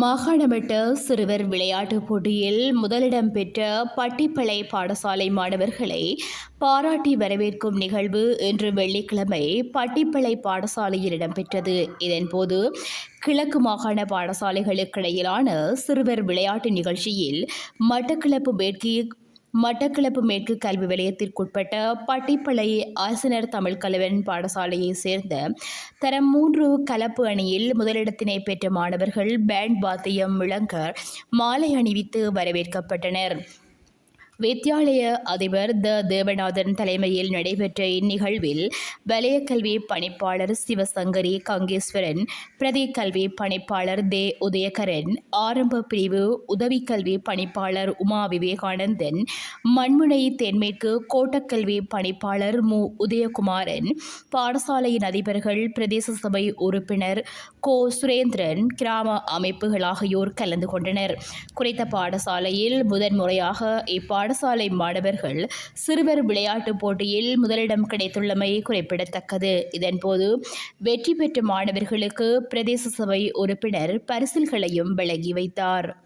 மாகாணமட்ட சிறுவர் விளையாட்டுப் போட்டியில் முதலிடம் பெற்ற பட்டிப்பளை பாடசாலை மாணவர்களை பாராட்டி வரவேற்கும் நிகழ்வு இன்று வெள்ளிக்கிழமை பட்டிப்பளை பாடசாலையில் இடம்பெற்றது. இதன்போது கிழக்கு மாகாண பாடசாலைகளுக்கிடையிலான சிறுவர் விளையாட்டு நிகழ்ச்சியில் மட்டக்களப்பு மேற்கு மட்டக்களப்பு மேற்கு கல்வி வலயத்திற்குட்பட்ட பட்டிப்பளை ஆசனர் தமிழ் கலவன் பாடசாலையைச் சேர்ந்த தரம் மூன்று கலப்பு அணியில் முதலிடத்தினை பெற்ற மாணவர்கள் பேண்ட் வாத்தியம் விளங்க மாலை அணிவித்து வரவேற்கப்பட்டனர். வித்யாலய அதிபர் த தேவநாதன் தலைமையில் நடைபெற்ற இந்நிகழ்வில் வலய கல்வி பணிப்பாளர் சிவசங்கரி கங்கேஸ்வரன் பிரதி கல்வி பணிப்பாளர் தே உதயகரன் ஆரம்ப பிரிவு உதவி கல்வி பணிப்பாளர் உமா விவேகானந்தன் மண்முனை தென்மேற்கு கோட்டக்கல்வி பணிப்பாளர் மு. உதயகுமாரன் பாடசாலையின் அதிபர்கள் பிரதேச சபை உறுப்பினர் கோ. சுரேந்திரன் கிராம அமைப்புகள் ஆகியோர் கலந்து கொண்டனர். குறித்த பாடசாலையில் முதன்முறையாக பாடசாலை மாணவர்கள் சிறுவர் விளையாட்டுப் போட்டியில் முதலிடம் கிடைத்துள்ளமை குறிப்பிடத்தக்கது. இதன்போது வெற்றி பெற்ற மாணவர்களுக்கு பிரதேச சபை உறுப்பினர் பரிசில்களையும் வழங்கி வைத்தார்.